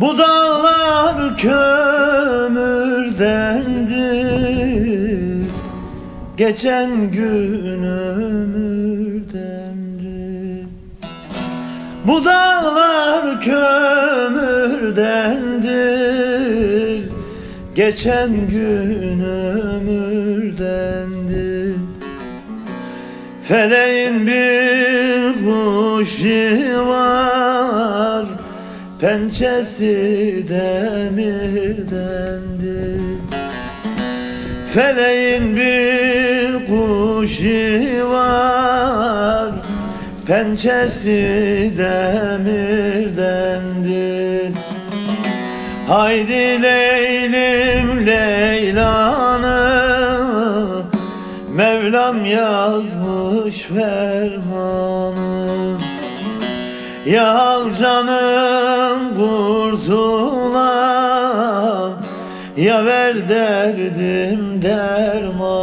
Bu dağlar kömürdendir Geçen gün ömürdendir Bu dağlar kömürdendir Geçen gün ömürdendir Feleğin bir kuşu var Pençesi demirdendir Feleğin bir kuşu var. Pençesi demirdendir Haydi Leylim Leylanı Mevlam yazmış fermanı Ya al canım kurtulam Ya ver derdim dermanı